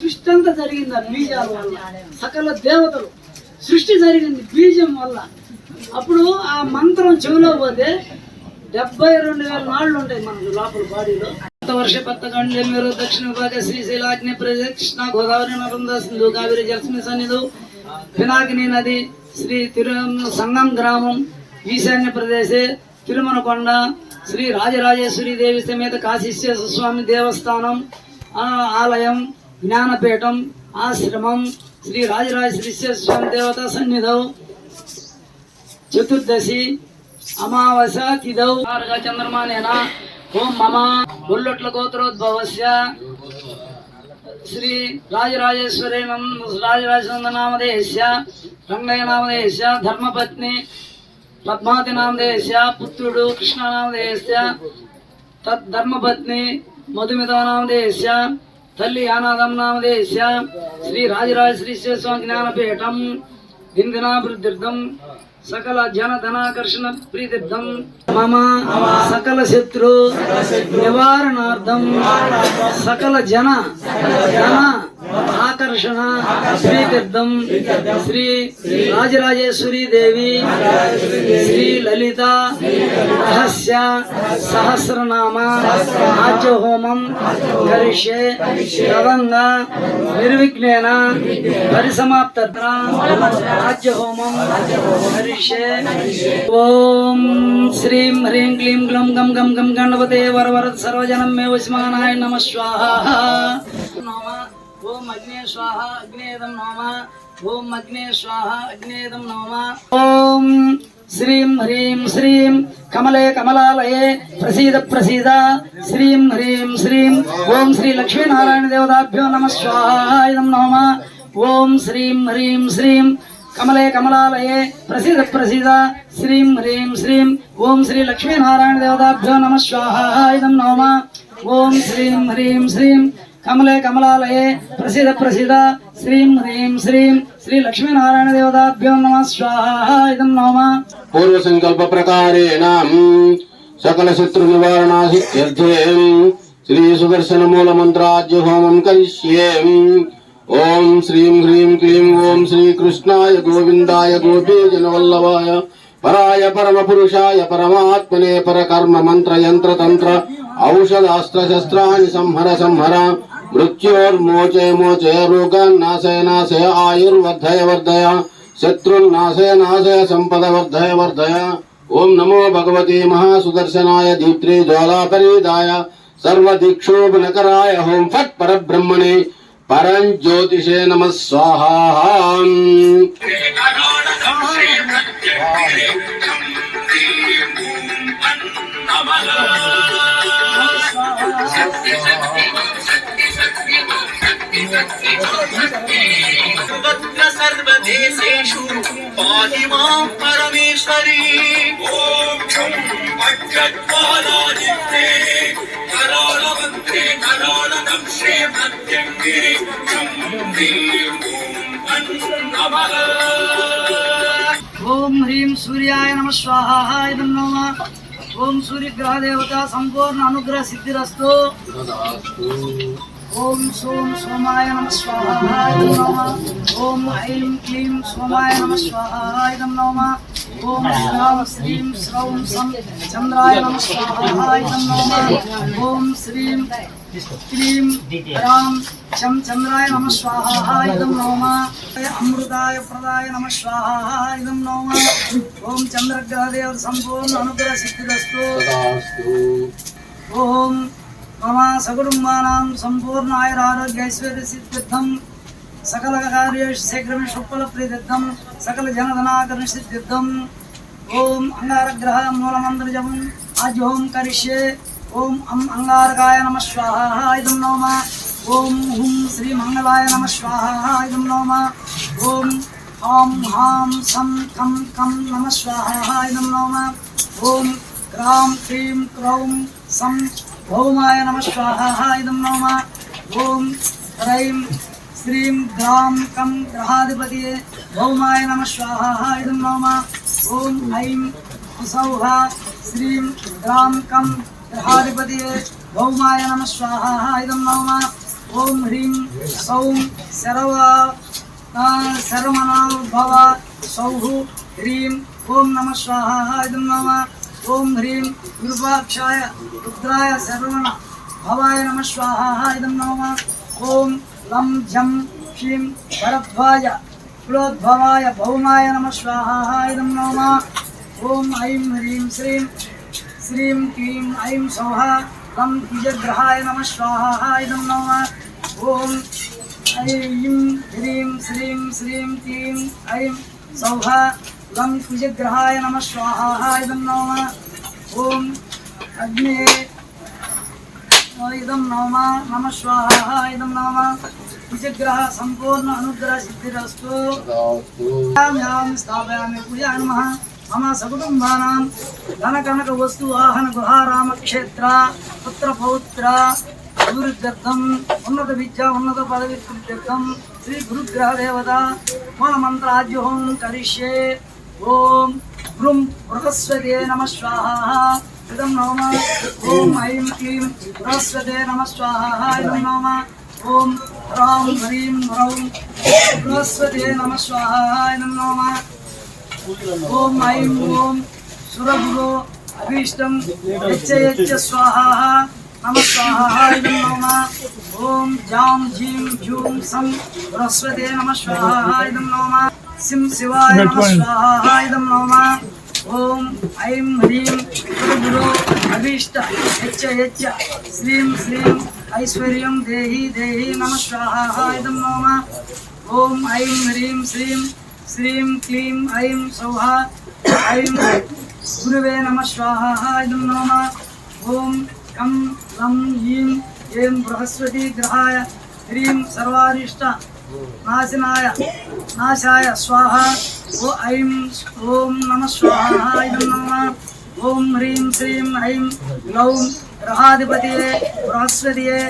సృష్టి అంతా జరిగింది ఆ బీజాల వల్ల. సకల దేవతలు. సృష్టి జరిగింది బీజం వల్ల. అప్పుడు ఆ మంత్రం చెవిలో పోతే డెబ్బై రెండు వేల నాళ్ళు ఉంటాయి మనకు లోపల బాడీలో. వర్ష కొత్త మీరు దక్షిణ విభాగ శ్రీశైలాగ్ని ప్రదేశ్ కృష్ణ గోదావరి నర్మదా సింధు కావేరి జలస్మి సన్నిధు. పినాకిని నది శ్రీ తిరు సంగం గ్రామం ఈశాన్య ప్రదేశే తిరుమలకొండ శ్రీ రాజరాజేశ్వరి దేవి సమేత కాశీశ్వర స్వామి దేవస్థానం ఆలయం జ్ఞానపీఠం ఆశ్రమం శ్రీ రాజరాజేశ్వర స్వామి దేవత సన్నిధౌ చతుర్దశి అమావాస్య తిథౌ తారక చంద్రమానేన ఓం మమ ఒల్లొట్ల గోత్రోద్భవస్య శ్రీ రాజరాజేశ్వరి రాజరాజేశ్వర నామధేయస్య రంగయ్య నామధేయస్య ధర్మపత్ని పద్మావతి నామధేయస్య పుత్రుడు కృష్ణ నామధేయస్య తద్ తల్లి యానాదం నామధేయస్య శ్రీ రాజరాజేశ్వరి స్వామి జ్ఞానపీఠం. దినదినాభివృద్ధిర్థం సకల జన ధనాకర్షణ ప్రీతిర్థం. మమ సకల శత్రు నివారణార్థం. సకల జన జన ఆకర్షణ ప్రీతిర్థం శ్రీ రాజరాజేశ్వరి దేవి శ్రీ లలిత రహస్య సహస్రనామ ఆజ్య హోమం కరిష్యే రవంగా నిర్విఘ్నేన పరిసమాప్త రాజ్య హోమం కరిష్యే ఓం శ్రీం హ్రీం క్లీం గ్లం గం గం గం గణపతే వరవర సర్వజనం మే వస్మానాయ నమ స్వాహ నమ ఓం అగ్నే స్వాహ అగ్నేదం నమ. ఓం అగ్నే స్వాహ అగ్నేదం నమ. ఓం శ్రీం హ్రీం శ్రీం కమలే కమలాలయే ప్రసీద ప్రసీద. శ్రీం హ్రీం శ్రీం ఓం శ్రీ లక్ష్మీనారాయణ దేవతాభ్యో నమ. స్వాహాయం నోమ. ఓం శ్రీం హ్రీం శ్రీం కమలే కమలాలయే ప్రసీద ప్రసీద. శ్రీం హ్రీం శ్రీం ఓం శ్రీ లక్ష్మీనారాయణ దేవతాభ్యో నమ. స్వాహాయం నోమ. ఓం శ్రీం హ్రీం శ్రీం కమలే కమలాలయే ప్రసీద ప్రసీద శ్రీం హ్రీం శ్రీం శ్రీ లక్ష్మీనారాయణ దేవతాభ్యో నమ స్వాహాయం నోమ. పూర్వ సంకల్ప ప్రకారేణ సకల శత్రు నివారణా శ్రీ సుదర్శన మూల మంత్రాద్య హోమం కరిష్యే. ఓం శ్రీం హ్రీం క్లీం ఓం శ్రీ కృష్ణాయ గోవిందాయ గోపీజన వల్లభాయ పరాయ పరమ పురుషాయ పరమాత్మనే పరకర్మ మంత్ర యంత్ర తంత్ర ఔషధాస్త్ర శస్త్రాన్ని సంహర సంహర मृत्योर्मोचे मोचे रोगान् नाशय नाशय आयुर्वर्धय वर्धय। शत्रुन्नाशय नाशय संपद वर्धय वर्धय। ओम नमो भगवती महासुदर्शनाय दीप्त्रे ज्वालापरिदाय। सर्वदीक्षोभनकराय होम फट पर ब्रह्मणे परं ज्योतिषे नम स्वाहा। Thank you. सर्वत्र सर्वदेशेषु पाहि मां परमेश्वरी ॐ शं भट्टज्वालादित्ये करालवन्त्रे करालदंशे प्रत्यङ्गे शं ह्रीं ॐ नमः ఓం హ్రీం సూర్యాయ నమ స్వాహాయ నమ ఓం సూర్యగ్రహ దేవత సంపూర్ణ అనుగ్రహ సిద్ధిరస్తు ఓం సోం సోమాయ నమ స్వాహాయ నమ. ఓం ఐం క్లీం సోమాయ నమ స్వాహాయ నమ. ఓం శ్రాం శ్రీం శ్రౌం సం చంద్రాయ నమ స్వాహాయ నమ. ఓం శ్రీం క్లీం రాం శం చంద్రాయ నమ స్వాహాయ నమ. అమృతాయ ప్రదాయ నమ స్వాహాయ నమ. ఓం చంద్రగ్రహదేవ సంపూర్ణ అనుగ్రహ సిద్ధిరస్తు ఓం మమ సకుటుంబానాం సంపూర్ణ ఆయురారోగ్యైశ్వర్య సిద్ధిర్థం సకల కార్యేషు శీఘ్రమే శుక్ల ప్రీతిర్థం సకల జనధనాకరణ సిద్ధిర్థం ఓం అంగారగ్రహ మూలమంత్రజం అజోం కరిష్యే ఓం అం అంగారకాయ నమ స్వాహ ఇదం నోమ ఓం హుం శ్రీ మంగళాయ నమ స్వాహ ఇదం నోమ ఓం హాం హాం సం కం కం నమ స్వాహ ఇదం నోమ ఓం క్రాం క్రీం క్రౌం సం భౌమాయ నమ స్వాహ ఇదం నోమ ఓం హ్రైం శ్రీం గ్రాం కం గ్రహాధిపతి భౌమాయ నమ స్వాహ ఇదం నోమ ఓం ఐం సౌహ శ్రీం గ్రాం కం గ్రహాధిపతి భౌమాయ నమ స్వాహ ఇదం నోమ ఓం హ్రీం సౌం శరవ ఆ, శరమణోద్భవ సౌః హ్రీం ఓం నమ స్వాహ ఇదం నమ ఓం హ్రీం గురుపాక్షాయ రుద్రాయ శరవణ భవాయ నమ స్వాహ ఇదం నమ ఓం లం జం క్షీం భరద్వాయ కులోద్భవాయ భౌమాయ నమ స్వాహ ఇదం నమ ఓం ఐం హ్రీం శ్రీం శ్రీం క్లీం ఐం సౌహ లం ద్విజగ్రహాయ నమ స్వాహ ఇదం నమ ఓం ఐం హ్రీం శ్రీం శ్రీం క్లీం ఐం సౌహ లం కుజగ్రహాయ నమ స్వాహ ఇదం నమ ఓం అగ్నే ఇదం నోమ నమ స్వాహ ఇదం నమ కుజగ్రహ సంపూర్ణ అనుగ్రహ సిద్ధిరస్తు స్థాపయామి పూజా నమ మమ సకుటుంబానాం ధన కనక వస్తు వాహన గృహారామ క్షేత్ర పుత్ర పౌత్ర అభివృద్ధ్యర్థం ఉన్నత విద్య ఉన్నత పదవి వృద్ధ్యర్థం శ్రీ గురుగ్రహ దేవత మూల మంత్రాజ్యోహం కరిష్యే ఓం భృం బృహస్పతే నమ స్వాహ. ఇదం నోమ. ఓం ఐం క్లీం బృహస్పతే నమ స్వాహ. ఇదం నోమ. ఓం హ్రాం హ్రీం హ్రౌం బృహస్పతే నమ స్వాహ. ఇదం నోమ. ఓం ఐం ఓం సురగురు అభీష్టం యచ్చ యచ్చ స్వాహ. నమ స్వాహ. ఇదం నోమ. ఓం జాం జీం జూం సం బృహస్పతే నమ స్వాహ. ఇదం నోమ. సిం శివాయ నమ స్వాహ ఇదం నమ. ఓం ఐం హ్రీం సురగురు అభీష్ట యచ్చ యచ్చ శ్రీం శ్రీం ఐశ్వర్యం దేహి దేహి నమ. స్వాహ ఇదం నమ ఓం ఐం హ్రీం శ్రీం శ్రీం క్లీం ఐం సౌహ. ఐం గురువే నమ స్వాహ ఇదం నమ. ఓం కం లం ఈం ఏం బృహస్పతి గ్రహాయ హ్రీం సర్వారిష్ట నాశనాయ నాశాయ స్వాహ ఓ ఐం ఓం నమ స్వాహ ఇదం నమ ఓం హ్రీం శ్రీం ఐం గ్లౌం గ్రహాధిపతియే బృహస్పతియే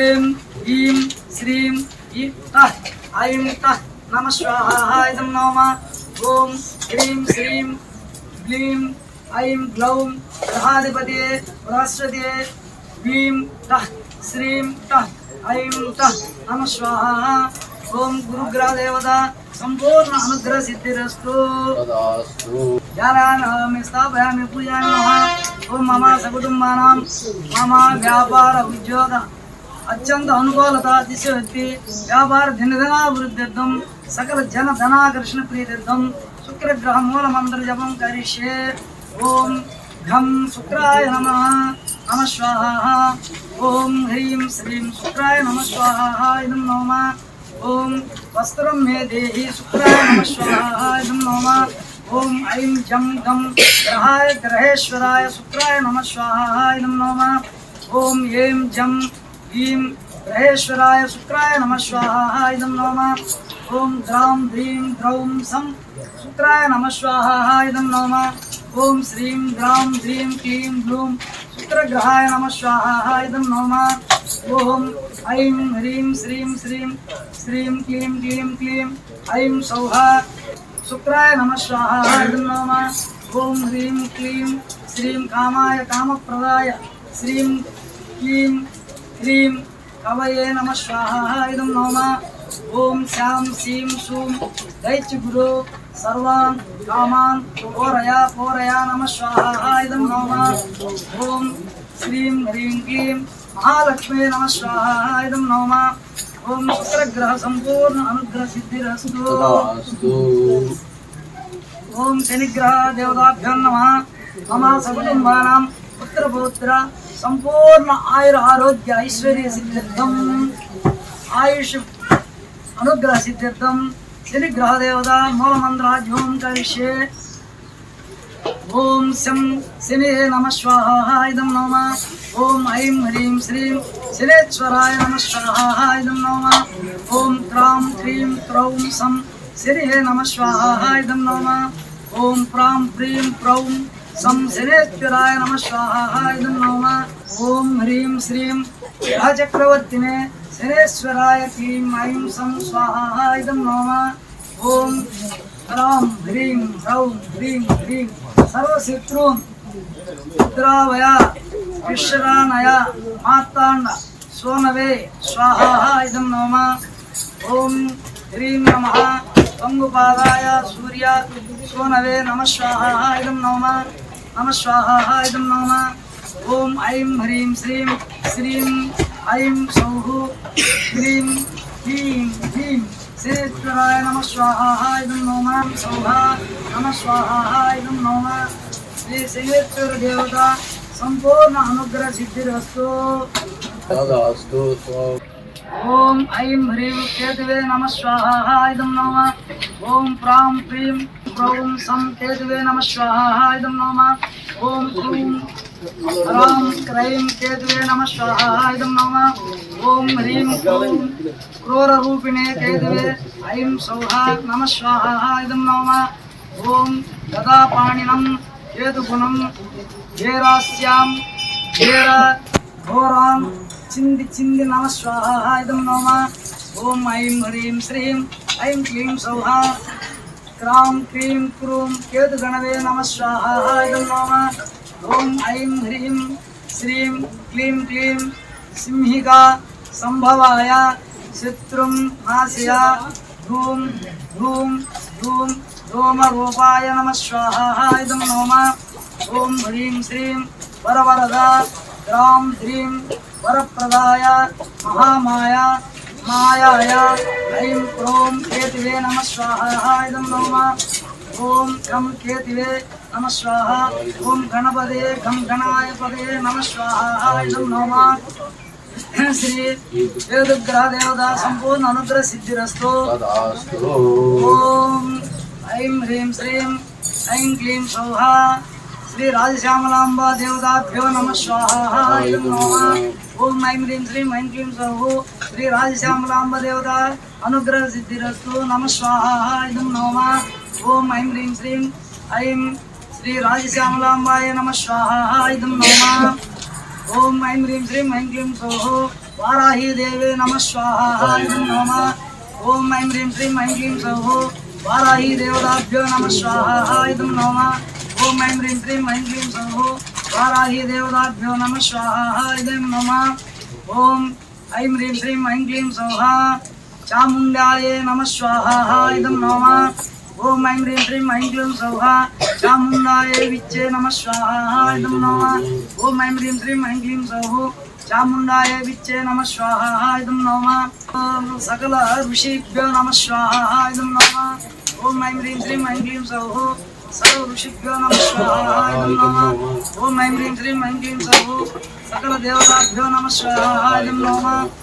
ఏం ఈం శ్రీం ఈ తః ఐం తః నమ స్వాహ ఇదం నమ ఓం హ్రీం శ్రీం గ్లీం ఐం గ్లౌం గ్రహాధిపతియే బృహస్పతియే వీం టః శ్రీం టః ఐం టః నమ స్వాహ ఓం గురుగ్రహ దేవత సంపూర్ణ అనుగ్రహ సిద్ధిరస్తు ధ్యానామి స్థాపయామి పూజామి ఓం మమ సకుటుంబానాం మమ వ్యాపార ఉద్యోగ అత్యంత అనుకూలత దిశవృత్తి వ్యాపార దినదినాభివృద్ధ్యర్థం సకల జన ధనాకర్షణ ప్రీత్యర్థం శుక్రగ్రహ మూల మంత్ర జపం కరిష్యే. ఓం ఘం శుక్రాయ నమ నమ స్వాహ. ఓం హ్రీం శ్రీం శుక్రాయ నమ స్వాహ. ఇదం నమ. ఓం వస్త్రం మే దేహి శుక్రాయ నమ ఓం ఐం జం గం గ్రహాయ గ్రహేశ్వరాయ శుక్రాయ నమ స్వాహాయ నమ ఓం ఏం జం ఈం గ్రహేశ్వరాయ శుక్రాయ నమ స్వాహాయ నమ ఓం ద్రాం హ్రీం ద్రౌం సం శుక్రాయ నమ స్వాహాయ నమ. ఓం శ్రీం ద్రాం హ్రీం క్లీం బ్లూం శుక్రగ్రహాయ నమ స్వాహ ఇదం నమ ఓం ఐం హ్రీం శ్రీం శ్రీం శ్రీం క్లీం క్లీం క్లీం ఐం సౌహ శుక్రాయ నమ స్వాహ ఇదం నమ ఓం హ్రీం క్లీం శ్రీం కామాయ కామప్రదాయ శ్రీం క్లీం హ్రీం కవయే నమ స్వాహ ఇదం నమ ఓం శాం సీం సూం దైత్య గురు సర్వాన్ కామాన్ పోరయా పోరయా నమ స్వాహ ఇదం నమ ఓం శ్రీం హ్రీం క్లీం మహాలక్ష్మీ నమ స్వాహ ఇదం నమ ఓం శుక్రగ్రహ సంపూర్ణ అనుగ్రహ సిద్ధిరస్తు ఓం శనిగ్రహ దేవతాభ్యం నమ మమ సకుటుంబానాం పుత్రపౌత్ర సంపూర్ణ ఆయుర ఆరోగ్య ఐశ్వర్య సిద్ధ్యర్థం ఆయుష్ అనుగ్రహ సిద్ధ్యర్థం శనిగ్రహ దేవత మూలమంత్రాజ్యోం కరిష్యే ఓం శం శనే నమ స్వాహాయుధం ఇదం నమ. ఓం ఐం హ్రీం శ్రీం శనేశ్వరాయ నమ స్వాహాయుధం ఇదం నమ. ఓం క్రాం క్రీం క్రౌం సం శని నమ స్వాహాయుధం ఇదం నమ. ఓం ప్రాం ప్రీం ప్రౌం సం శనేశ్వరాయ నమ స్వాహాయుధం ఇదం నమ. ఓం హ్రీం శ్రీం రాజక్రవర్తినే శనేశ్వరాయ క్లీం ఐం సం స్వాహాయుధం ఇదం నమ. ఓం హ్రాం హ్రీం హ్రౌం హ్రీం హ్రీం సర్వశత్రూన్ రుద్రావయ విశ్వరానయ మార్తాండ సోనవే స్వాహా ఇదం నమ ఓం హ్రీం నమ పంగుపాదాయ సూర్య సోనవే నమ స్వాహా ఇదం నమ నమ స్వాహా ఇదం నమ ఓం ఐం హ్రీం శ్రీం శ్రీం ఐం సౌః హ్రీం శ్రీశ్వరాయ నమ స్వాహా ఇదం నమ సౌః నమ స్వాహా ఇదం నమ శ్రీ శనేశ్వర దేవత సంపూర్ణ అనుగ్రహ సిద్ధిరస్తు ఓం ఐం హ్రీం కేతువే నమ స్వాహా ఇదం నమ ఓం ప్రాం ప్రీం ప్రౌం సం కేతువే నమ స్వాహా ఇదం నమ ఓం క్రూం రాం క్రైం కేతువే నమ స్వాహాయుధం నమ ఓం హ్రీం క్రూం క్రూరూపిణే కేతువే ఐం సౌహా నమ స్వాహాయుధం నమ ఓం గదాపాణినం కేతుగుణం ఘేరాస్యాం ఘేర ఘోరాం చింది చింది నమ స్వాహాయుధం నమ ఓం ఐం హ్రీం శ్రీం ఐం క్లీం సౌహా క్రాం క్రీం క్రూం కేతు గణవే నమ స్వాహ ఇదం నమ ఓం ఐం హ్రీం శ్రీం క్లీం క్లీం సింహికా సంభవాయ శత్రుం నాశయ ధూం ధూం ధూం ధూమరూపాయ నమ స్వాహ ఇదం నమ ఓం హ్రీం శ్రీం వరవరద గ్రాం ధ్రీం వరప్రదాయ మహామాయ మాయాయ ఐం క్రోం కేతివే నమ స్వాహ ఇదం నమ ఓం గం కేతివే నమ స్వాహ ఓం గణపదే గం గణాయ పదే నమ స్వాహ ఇదం నమ శ్రీ వేదగ్రహ దేవత సంపూర్ణ అనుగ్రహ సిద్ధిరస్తు తదాస్తు ఓం ఐం హ్రీం శ్రీం ఐం క్లీం సౌహ శ్రీ రాజశ్యామలాంబ దేవతాభ్యో నమ స్వాహ ఇదం నమ ఓం ఐం హ్రీం శ్రీం ఐం క్లీం సౌ శ్రీ రాజశ్యామలాంబ దేవత అనుగ్రహ సిద్ధిరస్తు నమ స్వాహ ఇదం నమ. ఓం ఐం హ్రీం శ్రీం ఐం శ్రీ రాజశ్యామలాంబాయ నమ స్వాహ ఇదం నమ. ఓం ఐం హ్రీం శ్రీం ఐం క్లీం సౌ వారాహి దేవే నమ స్వాహ ఇదం నమ. ఓం ఐం హ్రీం శ్రీం ఐం క్లీం సౌ వారాహి దేవతాభ్యో నమ స్వాహ ఇదం నమ. ఓం ఐం హ్రీం శ్రీం ఐం క్లీం సౌ వారాహి దేవతాభ్యో నమ స్వాహ ఇదం నమ ఓం ఐం హ్రీం శ్రీం ఐం క్లీం సౌః చాముండాయే నమ స్వాహ ఇదం నమ ఓం ఐం హ్రీం శ్రీం ఐం క్లీం సౌః చాముండాయ విచ్చే నమ స్వాహ ఇదం నమ ఓం ఐం హ్రీం శ్రీం ఐం క్లీం సౌః చాముండాయ విచ్చే నమ స్వాహ ఇదం నమ ఓం సకల ఋషిభ్యో నమ స్వాహ ఇదం నమ ఓం ఐం హ్రీం శ్రీం ఐం క్లీం సౌః సకల ఋషిభ్యో నమ స్వాహ నమ. ఓం ఐం హ్రీం శ్రీం ఐం క్లీం సర్వ సకల దేవతాభ్యో నమ స్వాహ నమ.